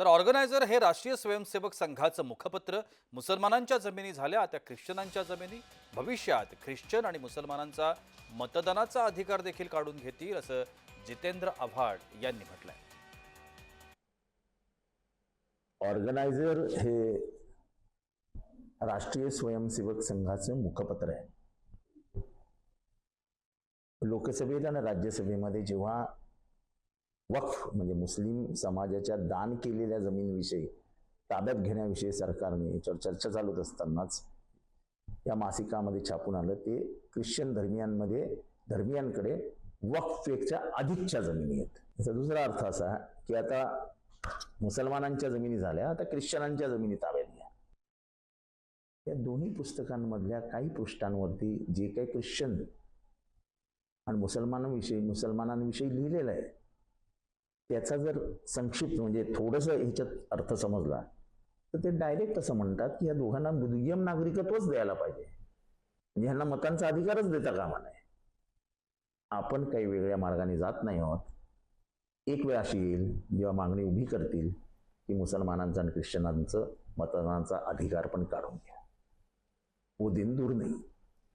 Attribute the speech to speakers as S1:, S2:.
S1: तर ऑर्गनायझर हे राष्ट्रीय स्वयंसेवक संघाचं मुखपत्र. मुसलमानांच्या जमिनी झाल्या त्या ख्रिश्चनांच्या जमिनी. भविष्यात ख्रिश्चन आणि मुसलमानांचा मतदानाचा अधिकार देखील काढून घेतील असं जितेंद्र आव्हाड यांनी म्हटलंय.
S2: ऑर्गनायझर हे राष्ट्रीय स्वयंसेवक संघाचं मुखपत्र आहे. लोकसभेत आणि राज्यसभेमध्ये जेव्हा वक्फ म्हणजे मुस्लिम समाजाच्या दान केलेल्या जमिनीविषयी ताब्यात घेण्याविषयी सरकारने याच्यावर चर्चा चालूच असतानाच या मासिकामध्ये छापून आलं ते ख्रिश्चन धर्मियांमध्ये धर्मियांकडे वक्फेकच्या अधिकच्या जमिनी आहेत. याचा दुसरा अर्थ असा की आता मुसलमानांच्या जमिनी झाल्या आता ख्रिश्चनांच्या जमिनी ताब्यात घ्या. या दोन्ही पुस्तकांमधल्या काही पृष्ठांवरती जे काही ख्रिश्चन आणि मुसलमानांविषयी मुसलमानांविषयी लिहिलेलं आहे त्याचा जर संक्षिप्त म्हणजे थोडंसं ह्याच्यात अर्थ समजला तर ते डायरेक्ट असं म्हणतात की या दोघांना दुय्यम नागरिकत्वच द्यायला पाहिजे. म्हणजे ह्यांना मतांचा अधिकारच देता कामा नये. आपण काही वेगळ्या मार्गाने जात नाही आहोत. एक वेळ अशी येईल जेव्हा मागणी उभी करतील की मुसलमानांचं आणि ख्रिश्चनांचं मतदानाचा अधिकार पण काढून घ्या. वो दिन दूर नाही.